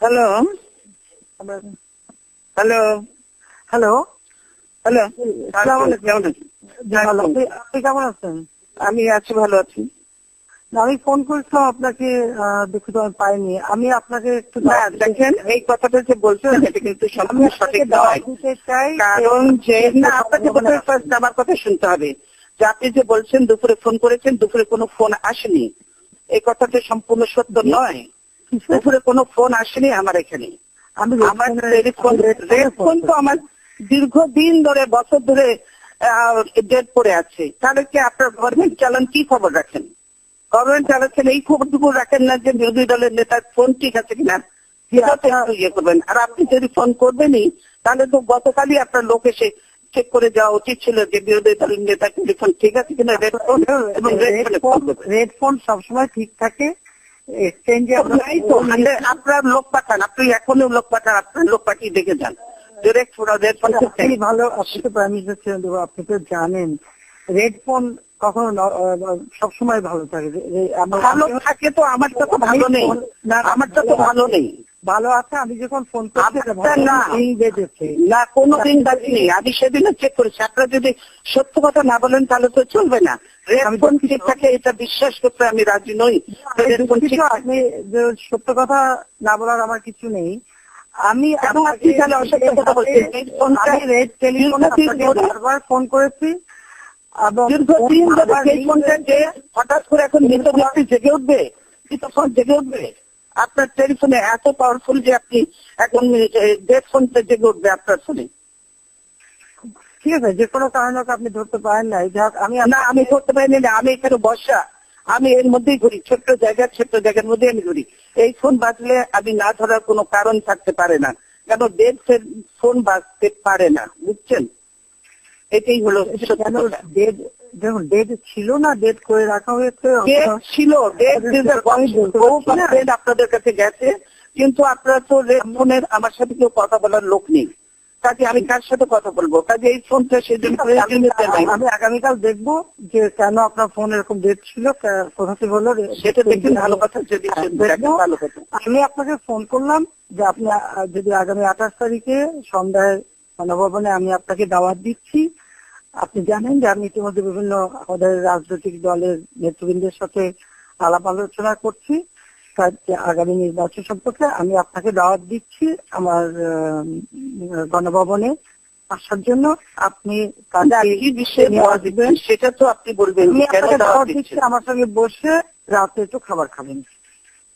Hello hello hello hello কেমন আছেন? আপনি কেমন আছেন? আমি আছি ভালো আছি। আমি ফোন করেছিলাম আপনাকে দুঃখিত আমি পাইনি। আমি আপনাকে একটু দেখেন এই কথাটা যে বলছেন এটা কিন্তু সম্পূর্ণ সঠিক নয়। কারণ যে না আপনাকে আমার কথা শুনতে হবে। যে আপনি যে বলছেন দুপুরে ফোন করেছেন দুপুরে কোনো ফোন আসেনি। এই কথাটা সম্পূর্ণ সত্য নয়। দুপুরে কোনো ফোন আসেনি আমার এখানে। আমার টেলিফোন ফোন তো আমার দীর্ঘদিন ধরে বছর ধরে ডেট পড়ে আছে। তাহলে কি আপনার গভর্নমেন্ট চালান কি খবর রাখেন? গভর্নমেন্ট চালাচ্ছেন এই খবরটুকু রাখেন না যে বিরোধী দলের নেতার ফোন ঠিক আছে কিনা? একটু ইয়ে করবেন। আর আপনি যদি ফোন করবেনই তাহলে তো গতকালই আপনার লোক এসে চেক করে যাওয়া উচিত ছিল যে বিরোধী দলের নেতার টেলিফোন ঠিক আছে কিনা রেড ফোন এবং রেড ফোন সবসময় ঠিক থাকে। এক্সচেঞ্জে মানে আপনার লোক পাঠান আপনি এখনই লোক পাঠান আপনার লোক পাঠিয়ে দেখে যান। ডিরেক্ট রেড ফোন ভালো আপনি তো আপনি তো জানেন রেড ফোন কখনো সবসময় ভালো থাকে। ভালো থাকে তো আমারটা তো ভালো নেই। না, আমারটা তো ভালো নেই। ভালো আছে আমি যখন ফোন করছি না। কোনো দিন বাকি আমি সেদিনও চেক করেছি। আপনারা যদি সত্য কথা না বলেন তাহলে তো চলবে না। রেড আমি ফোন দুঃখিত। ঠিক থাকে এটা বিশ্বাস করতে আমি রাজি নই। ফোন আপনি সত্য কথা না বলার আমার কিছু নেই। আমি এবং আপনি তাহলে অসত্য কথা বলছেন। বারবার ফোন করেছি। এবং দীর্ঘদিন ধরে সেই ফোনটা যে হঠাৎ করে এখন মৃত ব্যক্তি জেগে উঠবে তখন জেগে উঠবে? আপনার টেলিফোনে এত পাওয়ারফুল যে আপনি এখন ডেড ফোনটা জেগে উঠবে আপনার ফোনে ঠিক আছে? যে কোনো কারণে আপনি ধরতে পারেন না যাক আমি না আমি ধরতে পারিনি না আমি এখানে বসা। আমি এর মধ্যেই ঘুরি ছোট্ট জায়গা ছোট্ট জায়গার মধ্যে আমি ঘুরি। এই ফোন বাজলে আমি না ধরার কোনো কারণ থাকতে পারে না। কেন ডেড ফোন বাজতে পারে না বুঝছেন? এটাই হলো। ডেট দেখুন ডেট ছিল না ডেট করে রাখা হয়েছে। ছিল ডেট ডেট আপনাদের কাছে গেছে কিন্তু আপনারা তো ফোনের আমার সাথে কেউ কথা বলার লোক নেই। কাজে আমি কার সাথে কথা বলব? কাজে এই ফোনটা সেদিন আমি আগামীকাল দেখব যে কেন আপনার ফোন এরকম ডেট ছিল। কোথা থেকে হলো? সেটা দেখুন ভালো কথা যদি ভালো কথা। আমি আপনাকে ফোন করলাম যে আপনি যদি আগামী আঠাশ তারিখে সন্ধ্যায় গণভবনে আমি আপনাকে দাওয়াত দিচ্ছি। আপনি জানেন যে আমি ইতিমধ্যে বিভিন্ন আমাদের রাজনৈতিক দলের নেতৃবৃন্দের সাথে আলাপ আলোচনা করছি। আগামী নির্বাচন সম্পর্কে আমি আপনাকে দাওয়াত দিচ্ছি আমার গণভবনে আসার জন্য। আপনি সেটা তো আপনি বলবেন। আমার সঙ্গে বসে রাতে একটু খাবার খাবেন।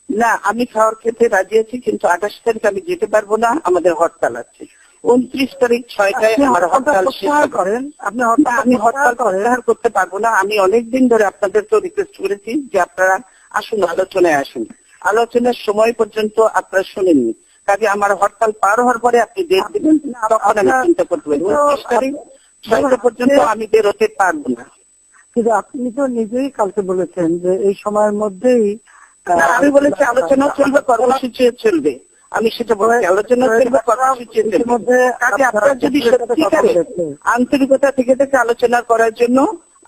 না আমি খাওয়ার খেতে রাজি আছি কিন্তু আঠাশ তারিখ আমি যেতে পারব না আমাদের হরতাল আছে। উনত্রিশ তারিখ ছয়টায় আমার হরতাল। করেন আপনি হরতাল আমি হরতাল প্রত্যাহার করতে পারব না। আমি অনেকদিন ধরে আপনাদের তো রিকোয়েস্ট করেছি যে আপনারা আসুন আলোচনায় আসুন। আলোচনার সময় পর্যন্ত আপনারা শুনেননি। কাজে আমার হরতাল পার হওয়ার পরে আপনি ডেট দিবেন তখন আমি চিন্তা করতে পারি। উনত্রিশ তারিখ ছয়টা পর্যন্ত আমি বেরোতে পারব না। কিন্তু আপনি তো নিজেই কালকে বলেছেন যে এই সময়ের মধ্যেই আমি বলেছি আলোচনা চলবে কর্মসূচি চলবে। আমি সেটা বলছি আলোচনা চলবে কর্মসূচি চলবে ইতিমধ্যে কাজে আপনারা যদি সত্যিকারে আন্তরিকতা থেকে থেকে আলোচনা করার জন্য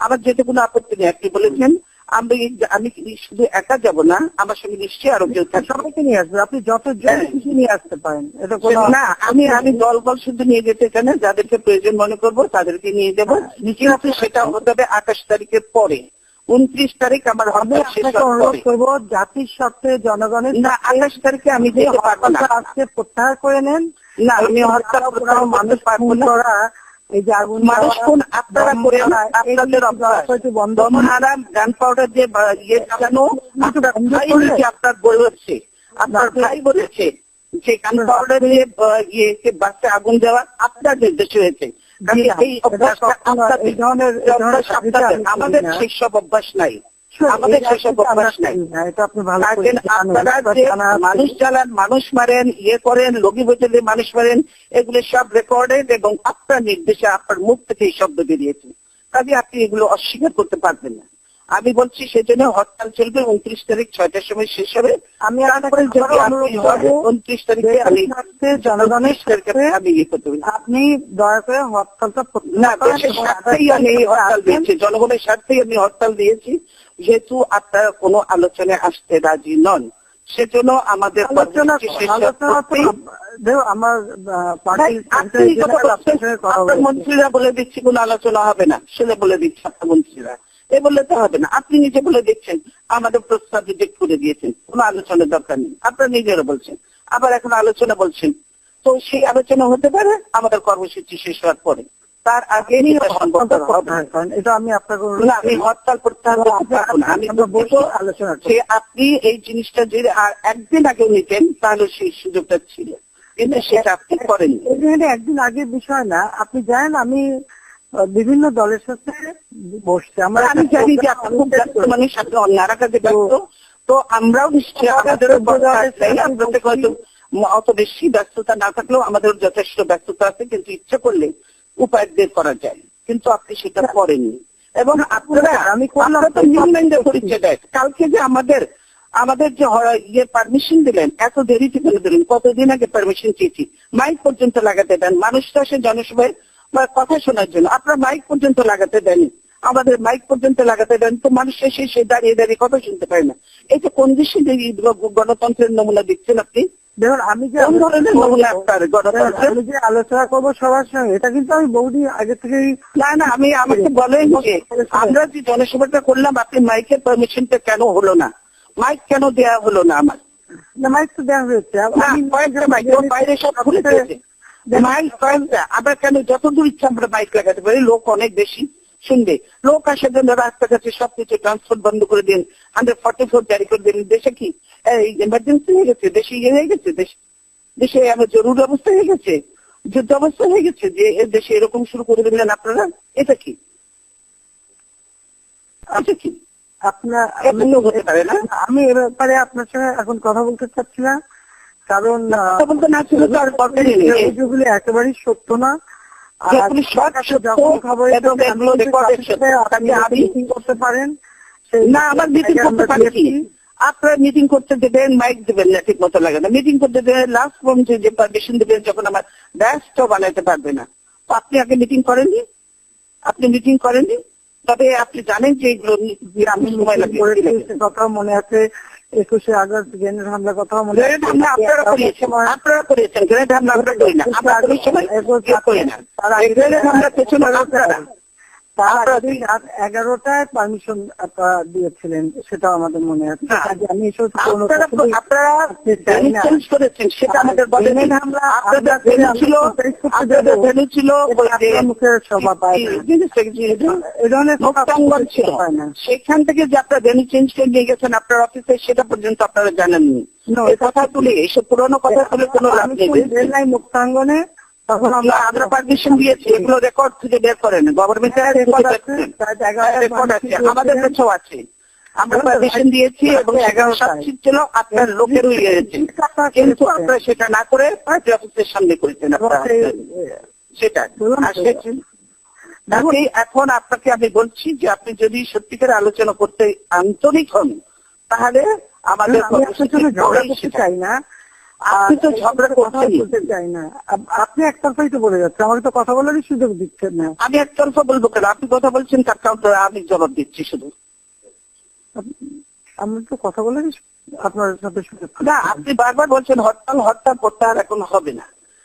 আমার যেতে কোনো আপত্তি নেই আপনি বলেছেন আমি আমি শুধু একা যাব না আমার সঙ্গে নিশ্চয়ই আরও কেউ থাকবে। সবাইকে নিয়ে আসবে আপনি যত জন হ্যাঁ। নিয়ে আসতে পারেন এটা কোনো না আমি আমি দল বল শুধু নিয়ে যেতে চাই না যাদেরকে প্রয়োজন মনে করব তাদেরকে নিয়ে যাব। কিন্তু সেটা হতে হবে আঠাশ তারিখের পরে। উনত্রিশ তারিখ আমার আপনাকে হওয়ার অনুরোধ করব জাতির স্বার্থে জনগণের না আঠাশ তারিখে আমি যে যেতে পারব না। আজকে প্রত্যাহার করে নেন না আমি হরতাল মানুষ পারব করা এই যে আগুন মানুষ কোন আপনারা বোম করে মারা, আপনাদের হয়তো বন্ধ দম গান পাউডার দিয়ে ইয়ে চালানো আপনার আপনার ভাই বলেছে যে গান পাউডার দিয়ে ইয়ে বাচ্চা আগুন দেওয়া আপনার নির্দেশ হয়েছে এই ধরনের- আমাদের সেসব অভ্যাস নাই। আমাদের সেসব অভ্যাস নাই। মানুষ চালান মানুষ মারেন ইয়ে করেন লগি বোতলে মানুষ মারেন এগুলো সব রেকর্ডেড এবং আপনার নির্দেশে আপনার মুখ থেকে এই শব্দ বেরিয়েছে কাজে আপনি এগুলো অস্বীকার করতে পারবেন না। আমি বলছি সেজন্য হরতাল চলবে উনত্রিশ তারিখ ছয়টার সময় শেষ হবে। আমি উনত্রিশ তারিখে আমি জনগণের আমি ইয়ে করতে পারি। আপনি দয়া করে হরতালটা না দেশের স্বার্থেই আমি হরতাল দিয়েছি জনগণের স্বার্থেই আমি হরতাল দিয়েছি যেহেতু আপনারা কোনো আলোচনায় আসতে রাজি নন। সেজন্য আমাদের মন্ত্রীরা বলে দিচ্ছি কোনো আলোচনা হবে না। সেটা বলে দিচ্ছে আপনার মন্ত্রীরা। এ বললে তো হবে না। আপনি নিজে বলে দেখছেন আমাদের প্রস্তাব রিজেক্ট করে দিয়েছেন। কোনো আলোচনার দরকার নেই। আপনারা নিজেরা বলছেন। আবার এখন আলোচনা বলছেন। তো সেই আলোচনা হতে পারে আমাদের কর্মসূচি শেষ হওয়ার পরে। তার আগে এটা আমি আপনাকে আমি হরতাল প্রত্যাহার আমি বলব আলোচনা যে আপনি এই জিনিসটা যদি আর একদিন আগে নিতেন তাহলে সেই সুযোগটা ছিল। কিন্তু সেটা আপনি করেন একদিন আগের বিষয় না। আপনি জানেন আমি বিভিন্ন দলের সাথে বসছি। আমরা আমি জানি যে আপনি খুব ব্যস্ত অন্যারা কাজে ব্যস্ত। তো আমরাও নিশ্চয়ই আমাদের অত বেশি ব্যস্ততা না থাকলেও আমাদের যথেষ্ট ব্যস্ততা আছে কিন্তু ইচ্ছে করলে উপায় বের করা যায়। কিন্তু আপনি সেটা করেননি। এবং আপনারা আমি করলাম আপনারা তো পরিচয় দেয় কালকে যে আমাদের আমাদের যে ইয়ে পারমিশন দিলেন এত দেরিতে করে দিলেন কতদিন আগে পারমিশন চেয়েছি? মাইক পর্যন্ত লাগাতে দেন। মানুষ তো আসে জনসভায় কথা শোনার জন্য। আপনারা মাইক পর্যন্ত লাগাতে দেন আমাদের মাইক পর্যন্ত লাগাতে দেন তো মানুষ এসে সে দাঁড়িয়ে দাঁড়িয়ে কথা শুনতে পারে না। এই যে কোন দেশে গণতন্ত্রের নমুনা দিচ্ছেন আপনি? দেখুন আমি যে আমি যে আলোচনা করব সবার সঙ্গে এটা কিন্তু আমি বৌদি আগে থেকে না না আমি আমাকে বলেন যে আমরা যে জনসভাটা করলাম আপনি মাইকের পারমিশনটা কেন হলো না? মাইক কেন দেয়া হলো না আমার? না, মাইক তো দেওয়া হয়েছে। বাইরে সব খুলে আমরা কেন যতদূর ইচ্ছা আমরা মাইক লাগাতে পারি লোক অনেক বেশি শুনবে। লোক আসার জন্য রাস্তাঘাটে সবকিছু ট্রান্সপোর্ট বন্ধ করে দিন হান্ড্রেড ফর্টি ফোর জারি করে দিন। দেশে কি? ইমার্জেন্সি হয়ে গেছে দেশে ইয়ে হয়ে গেছে দেশ- দেশে আমার জরুরি অবস্থা হয়ে গেছে যুদ্ধ অবস্থা হয়ে গেছে যে দেশে এরকম শুরু করে দিলেন আপনারা এটা কি? এটা কি? আপনার হতে পারে না। আমি এ ব্যাপারে আপনার সঙ্গে এখন কথা বলতে চাচ্ছি না কারণ অভিযোগগুলি একেবারেই সত্য না। করতে পারেন না মিটিং করতে পারি আপনারা মিটিং করতে দেবেন মাইক দেবেন না ঠিক মতো লাগে না। মিটিং করতে দেবেন লাস্ট যে পারমিশন দেবেন যখন আমার ব্যাসটাও বানাইতে পারবে না। তো আপনি আগে মিটিং করেননি? আপনি মিটিং করেননি? তবে আপনি জানেন যে এগুলো সময় লাগে কথা মনে আছে। একুশে আগস্ট গ্রেনেড হামলার কথা মনে আপনারা করিয়েছেন আপনারা করিয়েছেন গ্রেনেড হামলা আমরা করি না। আমরা কোনো সময় করি না। গ্রেনেড হামলা পেছনে আপনারা এগারোটায় পারমিশন আপনারা দিয়েছিলেন সেটাও আমাদের মনে আছে। আমি এসব করেছেন সেটা আমাদের বলেন আমরা ছিল ছিল মুখের শোভা পায় সেখান থেকে যে আপনারা ভেনু চেঞ্জ করে নিয়ে গেছেন আপনার অফিসে সেটা পর্যন্ত আপনারা জানেননি। কথা তুলে এসব পুরোনো কথা তুলে কোনো লাভ নেই মুক্তাঙ্গনে তখন আমরা আমরা পারমিশন দিয়েছি এগুলো রেকর্ড থেকে বের করেন। গভর্নমেন্টের রেকর্ড আছে রেকর্ড আছে আমাদের কাছেও আছে। আমরা পারমিশন দিয়েছি এবং এগারো সাতশিট ছিল আপনার লোকের হয়েছে কিন্তু আপনারা সেটা না করে পার্টি অফিসের সামনে করেছেন আপনারা। সেটা এখন আপনাকে আমি বলছি যে আপনি যদি সত্যিকার আলোচনা করতে আন্তরিক হন তাহলে আমাদের। চাই না। আপনি তো ঝগড়া বলতে চাই না। আপ- আপনি একতরফাই তো বলে যাচ্ছে আমাকে তো কথা বলারই সুযোগ দিচ্ছেন না। আমি একতরফা বলব কেন? আপনি কথা বলছেন তার কাউন্টারে আমি জবাব দিচ্ছি শুধু। আমি তো কথা বলারই আপনার সাথে সুযোগ না আপনি বারবার বলছেন হরতাল হরতাল প্রত্যাহার এখন হবে না।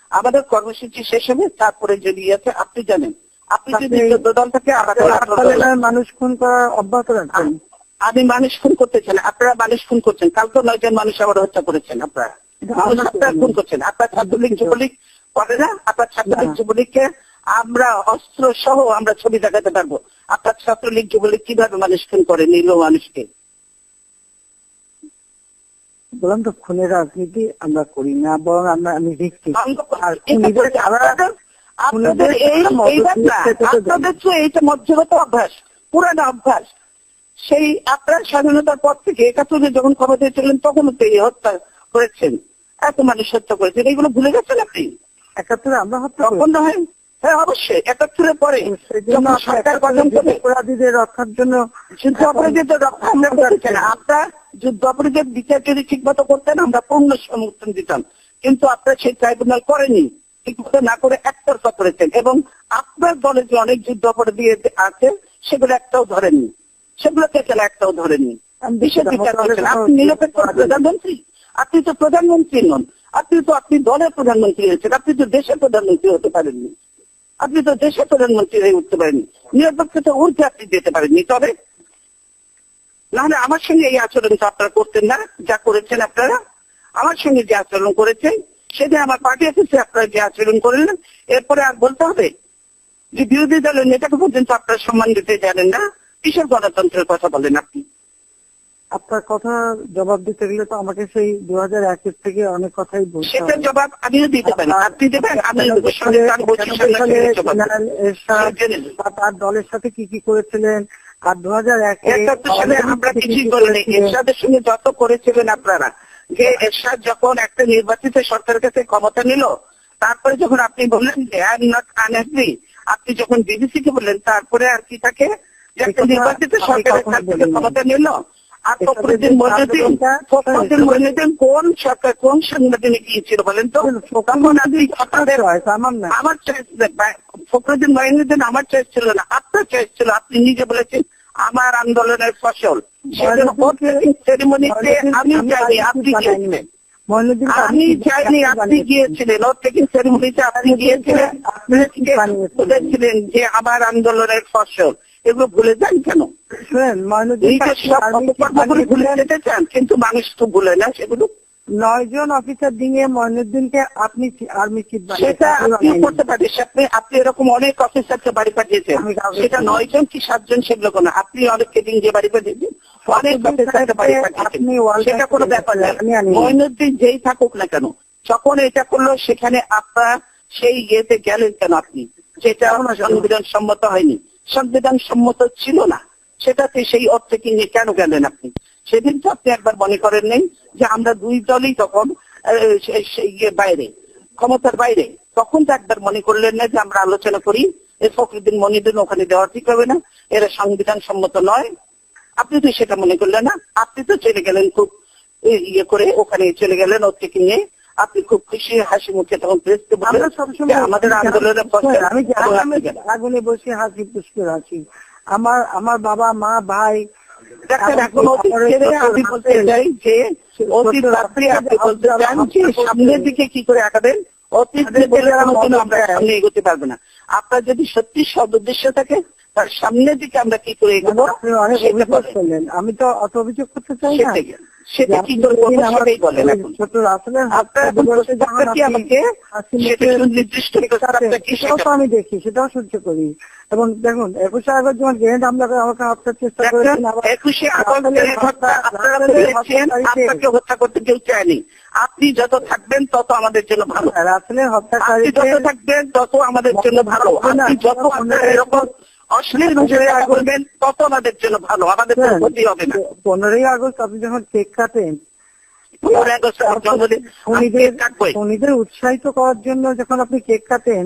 আমাদের কর্মসূচি শেষ হবে তারপরে যদি আছে আপনি জানেন। আপনি যদি দল থেকে মানুষ খুন করা অব্যাহত রাখবেন। আমি মানুষ খুন করতেছেন আপনারা মানুষ খুন করছেন। কালকে নয় জন মানুষ আবার হত্যা করেছেন আপনারা। খুন করছেন। আপনার ছাত্রলীগ যুবলীগ করে না আপনার ছাত্রলীগ না। যুবলীগকে আমরা অস্ত্র সহ আমরা ছবি দেখাতে পারব। আপনার ছাত্রলীগ যুবলীগ কীভাবে মানুষ খুন করে নিল মানুষকে? বললাম তো খুনের রাজনীতি আমরা করি না বরং আমরা আমি দেখছি আপনাদের- এই আপনাদের তো এইটা মধ্যগত অভ্যাস পুরানো অভ্যাস সেই আপনার স্বাধীনতার পর থেকে একাত্তরে যখন ক্ষমতায় ছিলেন তখনও তো এই হত্যা করেছেন। এত মানুষ হত্যা করেছেন এগুলো ভুলে গেছেন আপনি? একাত্তরে আমরা তখন নয় হ্যাঁ অবশ্যই একাত্তরের পরে যখন সরকার গঠন করে অপরাধীদের রক্ষার জন্য যুদ্ধ অপরাধীদের রক্ষা আমরা করেছেন আপনার যুদ্ধ অপরাধীদের বিচার যদি ঠিক মতো করতেন আমরা পূর্ণ সমর্থন দিতাম। কিন্তু আপনারা সেই ট্রাইব্যুনাল করেনি ঠিক মতো না করে একতরফা করেছেন। এবং আপনার দলে যে অনেক যুদ্ধ অপরাধী আছে সেগুলো একটাও ধরেনি সেগুলোকে কেন একটাও ধরেনি বিশেষ বিচার আমার করছেন আপনি নিরপেক্ষ প্রধানমন্ত্রী? আপনি তো প্রধানমন্ত্রী নন। আপনি তো, আপনি দলের প্রধানমন্ত্রী হয়েছেন। আপনি তো দেশের প্রধানমন্ত্রী হতে পারেননি। আপনি তো দেশের প্রধানমন্ত্রী হয়ে উঠতে পারেননি। নিরপেক্ষতা ঊর্ধ্বে আপনি যেতে পারেননি। তবে নাহলে আমার সঙ্গে এই আচরণ তো আপনারা করতেন না, যা করেছেন আপনারা। আমার সঙ্গে যে আচরণ করেছেন সেদিন আমার পার্টি অফিসে আপনারা যে আচরণ করলেন, এরপরে আর বলতে হবে যে বিরোধী দলের নেতাকে পর্যন্ত আপনারা সম্মান দিতে জানেন না। কিসের গণতন্ত্রের কথা বলেন আপনি। আপনার কথা জবাব দিতে গেলে তো আমাকে সেই দু হাজার একের থেকে অনেক কথাই বলতে জবাব আমিও দিতে পারি। আপনি দেবেন? আমি দেবো। তার দলের সাথে কি কি করেছিলেন? আর দু হাজার একে আমরা কিছুই করিনি। এরশাদের সঙ্গে যত করেছিলেন আপনারা যে এরশাদ যখন একটা নির্বাচিত সরকারের কাছে ক্ষমতা নিল তারপরে যখন আপনি বললেন যে আই এম নট আনএগ্রি আপনি যখন বিবিসি কে বললেন তারপরে আর কি থাকে যে একটা নির্বাচিত সরকারের। ক্ষমতা নিল আর এরশাদের ফখরুদ্দিন যে মহিনুদ্দিন আন্দোলনটা- কোন সরকার কোন গিয়েছিল বলেন তো? আপনি আপনাদের আমার চয়েস ফখরুদ্দিন মহিনুদ্দিন আমার চয়েস ছিল না আপনার চয়েস ছিল আপনি নিজে বলেছেন আমার আন্দোলনের ফসল। সেরেমনিতে আমি যাইনি আপনি গিয়েছিলেন। আমি চাইনি আপনি গিয়েছিলেন ওর থেকে সেরেমনিতে আপনি গিয়েছিলেন আপনি বলেছিলেন যে আমার আন্দোলনের ফসল। এগুলো ভুলে যান কেন? ভুলে যেতে চান কিন্তু মানুষ তো ভুলে না সেগুলো। নয় জন অফিসার দিয়ে মহিনুদ্দিনকে আপনি আর্মি চিফ সেটা আপনি করতে পারেন। আপনি আপনি এরকম অনেক অফিসারকে বাড়ি পাঠিয়েছেন। সেটা নয় জন কি সাতজন সেগুলো কোনো আপনি অনেককে দিন যে বাড়ি পাঠিয়েছেন। অনেক অফিসারকে বাড়ি পাঠিয়েছেন। সেটা কোনো ব্যাপার না। মহিনুদ্দিন যেই থাকুক না কেন যখন এটা করল সেখানে আপনার সেই ইয়েতে গেলেন কেন আপনি? যেটা সংবিধান সম্মত হয়নি। সংবিধান সম্মত ছিল না। সেটাতে সেই অর্থে কি নিয়ে কেন গেলেন আপনি? সেদিন তো আপনি একবার মনে করেন নেই যে আমরা দুই দলই তখন ইয়ে বাইরে, ক্ষমতার বাইরে। তখন তো একবার মনে করলেন না যে আমরা আলোচনা করি এই ফখরুদ্দিন মনিদিন ওখানে দেওয়া ঠিক হবে না, এরা সংবিধান সম্মত নয়। আপনি তো সেটা মনে করলেন না, আপনি তো চলে গেলেন খুব ইয়ে করে, ওখানে চলে গেলেন ওর থেকে নিয়ে? আপনি খুব খুশি হাসি মুখে তখন প্রেসকে সবসময় আমাদের আন্দোলনের পক্ষে আমি আগুনে- বসে হাসি পুষ্কে আছি আমার আমার বাবা মা ভাই এখন আমি বলতে চাই যে রাত্রে আপনি বলতে চান যে সামনের দিকে কি করে অতীত আমরা সামনে এগোতে পারব না। আপনার যদি সত্যি সদ উদ্দেশ্য থাকে তার সামনের দিকে আমরা কি করে এগোবো? আমি তো অত অভিযোগ করতে চাই না। সেটা কি করব সেটাই বলেন এখন। ছোট আমাকে? সেটা আমি দেখি সেটাও সহ্য করি। এবং দেখুন একুশে আগস্ট যখন গ্রেনেড হামলা করে আমাকে হত্যার চেষ্টা করেছেন একুশে আগস্ট হত্যা করতে কেউ চায়নি। আপনি যত থাকবেন তত আমাদের জন্য ভালো। রাসেলের আপনি হত্যাকারীকে যত থাকবেন তত আমাদের জন্য ভালো। আপনি যত এরকম অশ্লীল ভাষায় করবেন তত আমাদের জন্য ভালো আমাদের কোনো ক্ষতি হবে না। পনেরোই আগস্ট আপনি যখন কেক কাটেন খুনিদের উৎসাহিত করার জন্য যখন আপনি কেক কাটেন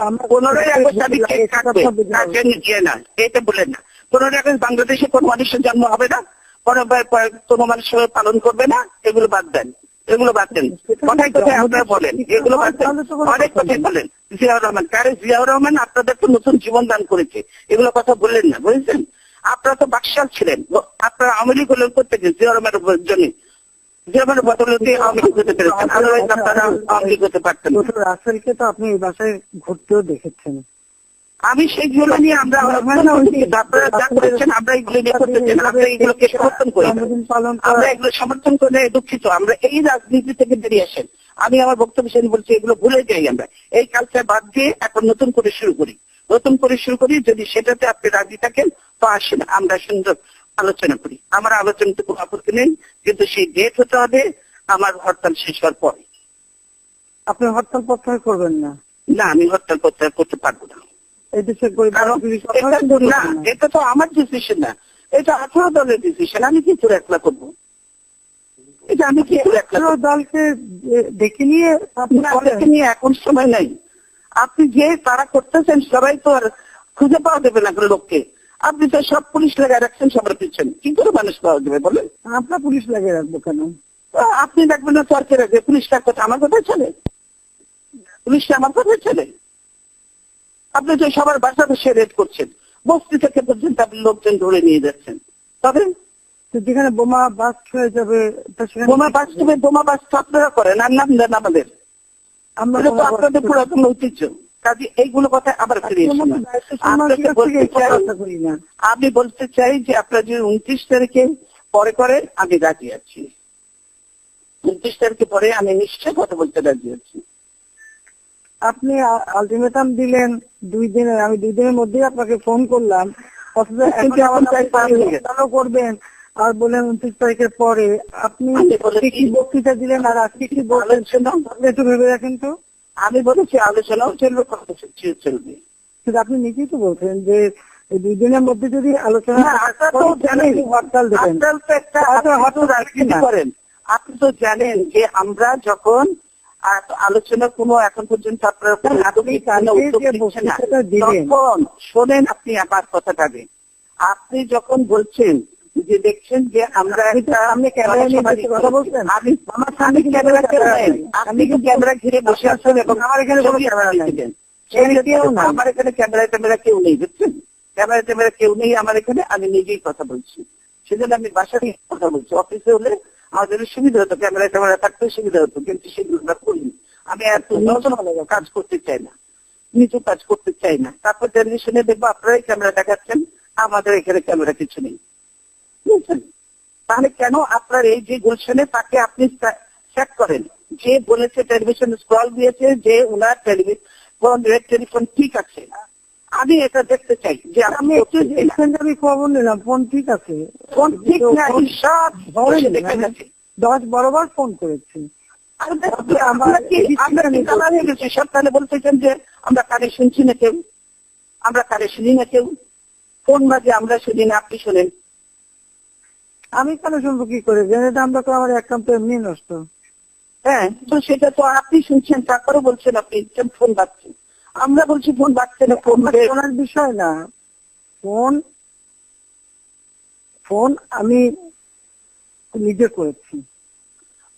আমরা- পনেরোই আগস্ট আমি কেক গিয়ে না এটা বলেন না। পনেরোই আগস্ট বাংলাদেশে কোন মানুষের জন্ম হবে না কোনো মানুষ পালন করবে না এগুলো বাদ দেন এগুলো বাদ দেন। কথায় কথায় আপনারা বলেন এগুলো বাদ দেন। অনেক কথাই বলেন। জিয়াউর রহমান। কারে জিয়াউর রহমান? আপনাদের তো নতুন জীবন দান করেছে। এগুলো কথা বললেন না বুঝেছেন? আপনারা তো বাকশাল ছিলেন। আপনারা আওয়ামী লীগ হলেন করতে জিয়াউর রহমানের জন্য জিয়াউর রহমানের বদলতে আওয়ামী লীগ হতে পেরেছেন। আদারওয়াইজ আপনারা আওয়ামী লীগ হতে পারতেন রাসেলকে তো আপনি এই বাসায় ঘুরতেও দেখেছেন। আমি সেইগুলো নিয়ে আমরা আপনারা যা করেছেন আমরা এগুলো নিয়ে আমরা এগুলোকে সমর্থন করি। আমরা এগুলো সমর্থন করে দুঃখিত। আমরা এই রাজনীতি থেকে বেরিয়ে আসেন। আমি আমার বক্তব্য শেষ বলছি এগুলো ভুলে যাই আমরা। এই কালচার বাদ দিয়ে এখন নতুন করে শুরু করি। নতুন করে শুরু করি যদি সেটাতে আপনি রাজি থাকেন তো আসেন আমরা সুন্দর আলোচনা করি। আমার আলোচনাতে কোনো আপত্তি নেই কিন্তু সেই ডেট হতে হবে আমার হরতাল শেষ হওয়ার পরে। আপনি হরতাল প্রত্যাহার করবেন না? না আমি হরতাল প্রত্যাহার করতে পারব না। এটা তো না এটা তো আমার ডিসিশন না। এটা আঠারো দলের ডিসিশন আমি কি করে একলা করব? আমি কি দলকে দেখে নিয়ে আপনি না, করেন। ওদেরকে নিয়ে এখন সময় নাই। আপনি যে তারা করতেছেন সবাই তো আর খুঁজে পাওয়া যাবে না কোনো লোককে। আপনি তো সব পুলিশ লাগায় রাখছেন সবার পিছনে। কি করে মানুষ পাওয়া যাবে বলেন? আপনার পুলিশ লাগিয়ে রাখব কেন? আপনি দেখবেন না সরকার রাখবে পুলিশটার কথা আমার কথা চলে? পুলিশটা আমার কথা চলে? আপনি তো সবার বাসা বসে রেড করছেন। বস্তি থেকে পর্যন্ত আপনি লোকজন ধরে নিয়ে যাচ্ছেন। তবে যেখানে বোমা বাস্ট হয়ে যাবে বোমা বাস্তবে বোমা বাস্ত আপনারা করেন আর নাম দেন আমাদের। আমরা তো আপনাদের পুরাতন ঐতিহ্য। কাজে এইগুলো কথা আবার ফিরে আমি বলতে চাই যে আপনারা যে উনত্রিশ তারিখে পরে করে আমি রাজি আছি। উনত্রিশ তারিখে পরে আমি নিশ্চয় কথা বলতে রাজি আছি। আপনি আলটিমেটাম দিলেন দুই দিনের আমি দুই দিনের মধ্যেই আপনাকে ফোন করলাম। অথচ করবেন। আর বলেন উনত্রিশ তারিখের পরে আপনি কি বক্তৃতা দিলেন আর আজকে কি বললেন আপনি একটু ভেবে রাখেন তো। আমি বলেছি আলোচনাও চলবে চলবে কিন্তু আপনি নিজেই তো বলছেন যে দুই দিনের মধ্যে যদি আলোচনা। করেন। আপনি তো জানেন যে আমরা যখন আলোচনা কোনো এখন পর্যন্ত আপনারা শোনেন আপনি আমার কথাটাকে। আপনি যখন বলছেন যে দেখছেন যে আমরা আপনি সামনে ক্যামেরা নিয়ে কথা বলছেন। আমি আমার সামনে ক্যামেরা আপনি কি ক্যামেরা ঘিরে বসে আছেন এবং আমার এখানে কোনো ক্যামেরা নাই। আমার এখানে ক্যামেরা ট্যামেরা কেউ নেই বুঝছেন? ক্যামেরা ট্যামেরা কেউ নেই আমার এখানে আমি নিজেই কথা বলছি। সেজন্য আমি বাসায় কথা বলছি। অফিসে হলে আমাদের সুবিধা হতো ক্যামেরা ট্যামেরা থাকতে সুবিধা হতো কিন্তু সেগুলো আমরা করিনি। আমি এত নতুন কাজ করতে চাই না। নিচু কাজ করতে চাই না। তারপর টেলিভিশনে দেখব আপনারাই ক্যামেরা দেখাচ্ছেন আমাদের এখানে ক্যামেরা কিছু নেই। বুঝছেন তাহলে কেন আপনার এই যে গুলশানে তাকে আপনি চেক করেন? যে বলেছে টেলিভিশন স্ক্রল দিয়েছে যে ওনার টেলিভিশন রেড টেলিফোন ঠিক আছে। আমি এটা দেখতে চাই যে আমি একটু আমি খবর নিলাম ফোন ঠিক আছে। ফোন ঠিক না সব দশ বারোবার ফোন করেছি। আমরা বলতেছেন যে আমরা কানে শুনছি না কেউ। আমরা কানে শুনি না কেউ। কোন মাঝে আমরা শুনি না আপনি শোনেন? আমি কেন শুনব কি করে? জেনে আমরা তো আমার অ্যাকাউন্ট এমনি নষ্ট। হ্যাঁ তো সেটা তো আপনি শুনছেন তারপরে বলছেন আপনি ফোন বাজছে। আমরা বলছি ফোন বাজছে না ফোন শোনার বিষয় না। ফোন ফোন আমি নিজে করেছি।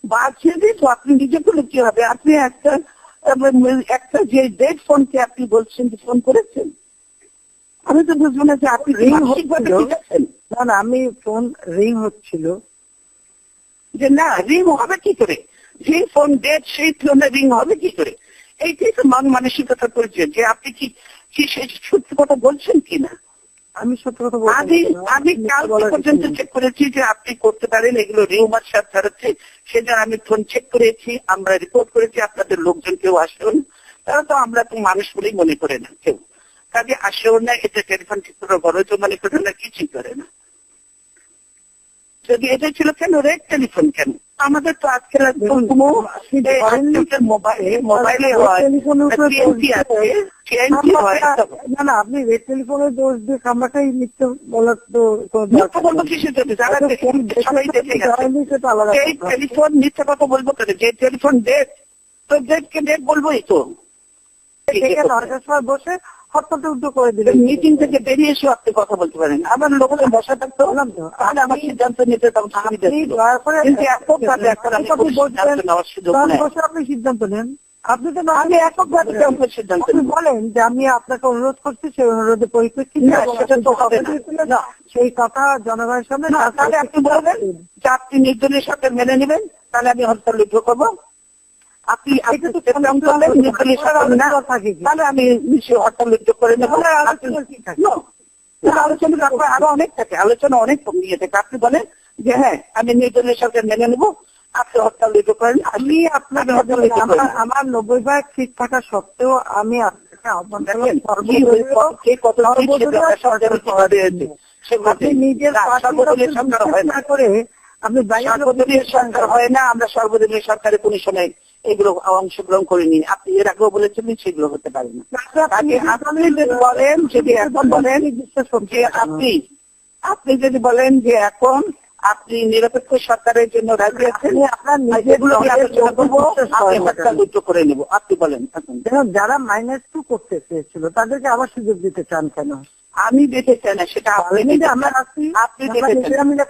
বাজছে যে তো আপনি নিজে করলে কি হবে? আপনি একটা একটা যে ডেড ফোনকে আপনি বলছেন ফোন করেছেন? আমি তো বুঝব না যে আপনি রিং হচ্ছিল? না না আমি ফোন রিং হচ্ছিল। যে না রিং হবে কি করে? যে ফোন ডেট সেই ফোনে রিং হবে কি করে? এইটাই তো মান মানসিকতার পরিচয়। যে আপনি কি কি সেই সত্যি কথা বলছেন কিনা আমি সত্য কথা বলছি আমি আমি কাল পর্যন্ত চেক করেছি যে আপনি করতে পারেন এগুলো রিউমার সাথে ছাড়াচ্ছে সেটা আমি ফোন চেক করেছি আমরা রিপোর্ট করেছি আপনাদের লোকজন কেউ আসেন তারা তো আমরা তো মানুষ বলেই মনে করে না কেউ। কাজে আসেও না এটা টেলিফোন ঠিক করে বড় মনে করে না কিছুই করে না। যদি এটা ছিল কেন? রেড টেলিফোন কেন? আমাদের তো আজকে মোবাইলে মোবাইলে না না আপনি রেড টেলিফোনের দোষ দিয়ে খামাটাই মিথ্যে বলার তো টেলিফোন মিথ্যা কথা। বলব কেন? যে টেলিফোন ডেট তো ডেটকে ডেট বলবোই তো। বসে হরতালটা উদ্যোগ করে দিলেন। মিটিং থেকে বেরিয়ে এসেও আপনি কথা বলতে পারেন। আমার লোকের বসা থাকতো বললাম তো। তাহলে আমার সিদ্ধান্ত নিতে তখন আমি বসে আপনি সিদ্ধান্ত নেন। আপনি তো আমি এককভাবে সিদ্ধান্ত আপনি বলেন যে আমি আপনাকে অনুরোধ করছি সেই অনুরোধের পরিপ্রেক্ষিতে না, সেটা তো হবে না। সেই কথা জনগণের সামনে না তাহলে আপনি বলবেন যে আপনি নির্দলীয় সরকার মেনে নেবেন তাহলে আমি হরতাল উদ্যোগ করব। আপনি আপনি এটা তো প্রোগ্রাম করলেন নির্দলীয় না থাকে তাহলে আমি নিশ্চয়ই হরতাল উদ্যোগ করে নেব। আলোচনা আপনার আরও অনেক থাকে। আলোচনা অনেক নিয়ে থাকে। আপনি বলেন যে হ্যাঁ আমি নির্দলীয় সরকার মেনে নেব আপনি হরতাল উদ্যোগ করেন। আমি উদ্যোগ আমার নব্বই ভাগ ঠিক থাকা সত্ত্বেও আমি আপনাকে আহ্বান আপনি নিজের সরকার হয় না। আপনি সরকার হয় না আমরা সর্বদলীয় সরকারের কোন সময় এগুলো অংশগ্রহণ করিনি আপনি এর আগেও বলেছিলেন সেগুলো হতে পারে না। আপনি আপনি যদি বলেন যদি এখন বলেন যে আপনি আপনি যদি বলেন যে এখন আপনি নিরপেক্ষ সরকারের জন্য রাজি আছেন করে নেব। আপনি বলেন যারা মাইনাস টু করতে চেয়েছিল তাদেরকে আবার সুযোগ দিতে চান কেন? আমি দেখতে চাই না সেটা আপনি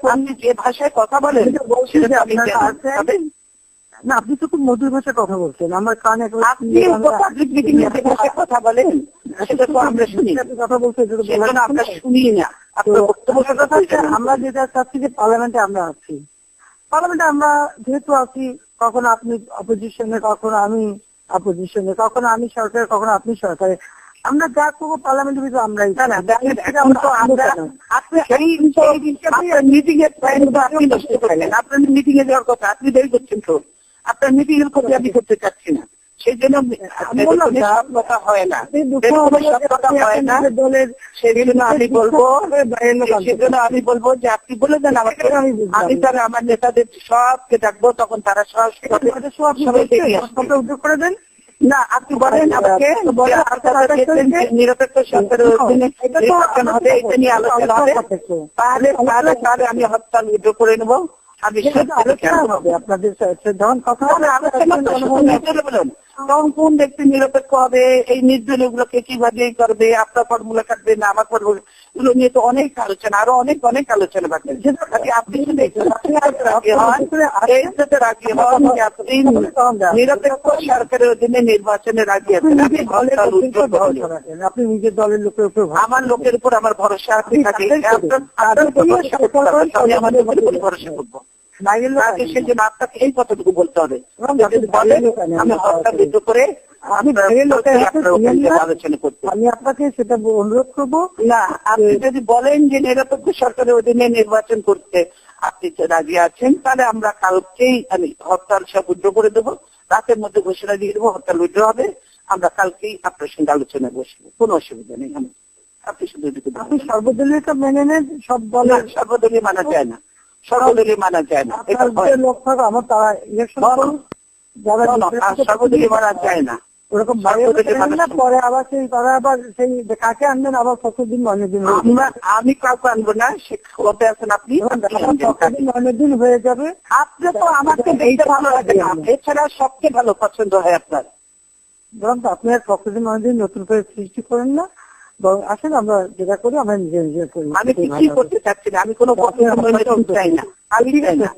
আপনি যে ভাষায় কথা বলেন না আপনি তো খুব মধুর ভাষায় কথা বলছেন। আমার কানে আপনি পাবলিক মিটিং এ কথা বলেন সেটা তো আমরা শুনি। কথা বলছেন এটা তো আমরা শুনি না। আপনার কথা আমরা যেটা চাচ্ছি যে পার্লামেন্টে আমরা আছি। পার্লামেন্টে আমরা যেহেতু আছি কখনো আপনি অপোজিশনে কখনো আমি অপোজিশনে কখনো আমি সরকারে কখনো আপনি সরকারে। আমরা যা করব পার্লামেন্টের ভিতরে আমরাই মিটিং করলেন। আপনার মিটিং এ যাওয়ার কথা আপনি দেরি করছেন তো। আপনার এর কথা আমি করতে চাচ্ছি না। সেই জন্য আমি বললাম কথা হয় না। কথা হয় না। দলের সেই আমি বলব বাইরের লোক আনতে সেই জন্য আমি বলব যে আপনি বলে দেন আমাকে। আমি তাহলে আমার নেতাদের সবকে ডাকবো তখন তারা সব সবাই উদ্যোগ করে দেন। না আপনি বলেন আমাকে নিরপেক্ষ সরকারের অধীনে এটা হবে এটা নিয়ে আলোচনা হবে। তাহলে তাহলে আমি হরতাল উইথড্র করে নেব। আলোচনা হবে আপনাদের যখন কথা হবে আলোচনা তো শুধু নির্দলীয় বলুন। তখন কোন ব্যক্তি নিরপেক্ষ হবে? এই নির্দলীয় গুলোকে কীভাবে করবে? আপনার ফর্মুলা কাটবে না আমার ফর্মুলা এগুলো নিয়ে তো অনেক আলোচনা আরও অনেক অনেক আলোচনা বাকি। আপনি আগে নিরপেক্ষ সরকারের অধীনে নির্বাচনে রাজি আছেন। আমি হরতাল উইথড্র করব। আপনি নিজের দলের লোকের উপর আমার লোকের উপর আমার ভরসা আছে থাকে। আপনার আপনার উপর ভরসা করতে হবে, আমি আমার লোকের উপর ভরসা করব। এই বলতে হবে। বলেন, আমি করে আপনাকে সেটা অনুরোধ করব। না আপনি যদি বলেন যে নিরপেক্ষ সরকারের অধীনে নির্বাচন করতে আপনি রাজি আছেন তাহলে আমরা কালকেই আমি হরতাল সব উদ্র করে দেবো। রাতের মধ্যে ঘোষণা দিয়ে দেবো হরতাল উদ্র হবে। আমরা কালকেই আপনার সঙ্গে আলোচনা বসবো। কোনো অসুবিধা নেই আমি আপনি শুধু বলুন। আপনি সর্বদলীয়টা মেনে নেন সব না, দলের সর্বদলীয় মানা যায় না। মানা যায় না এটা লোক আমার তারা ইলেকশন মানা যায় না। ওরকম পরে আবার সেই তারা আবার সেই কাকে আনবেন আবার আমি কাউকে আনব না সে কত আছেন আপনি অনেক দিন হয়ে যাবে। আপনি তো আমাকে দেখতে ভালো লাগে না এছাড়া সবচেয়ে ভালো পছন্দ হয় আপনার। বরং আপনি আর কতদিন অনেক দিন নতুন করে সৃষ্টি করেন না বরং আসেন আমরা যেটা করি আমরা নিজে নিজে করি। আমি কিছুই করতে চাচ্ছি না। আমি কোনো চাই না। আমি না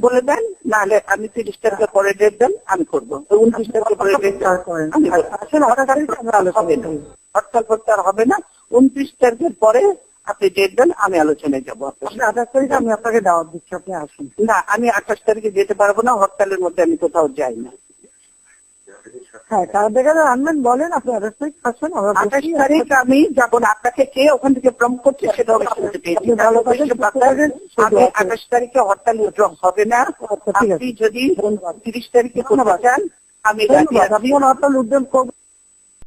বলে দেন নাহলে আমি তিরিশ পরে ডেট দেন আমি করব। উনত্রিশ পরে ডেট করেন। হবে না। করি। হরতাল ফরতাল হবে না। উনত্রিশ তারিখের পরে আপনি ডেট দেন আমি আলোচনায় যাব। আঠাশ তারিখে আমি আপনাকে দাওয়াত দিচ্ছি আপনি আসুন। না আমি আঠাশ তারিখে যেতে পারব না হরতালের মধ্যে আমি কোথাও যাই না। হ্যাঁ কার দেখা আনবেন বলেন আপনি আঠাশ তারিখ আসবেন আমরা আঠাশ তারিখ আমি যাব না আপনাকে কে ওখান থেকে প্রম করছে সেটা ভালো করেন, আমি আঠাশ তারিখে হরতাল উদ্যোগ হবে না। আচ্ছা, আপনি যদি তিরিশ তারিখে কোনো বাজান আমি কোনো হরতাল উদ্যম করবেন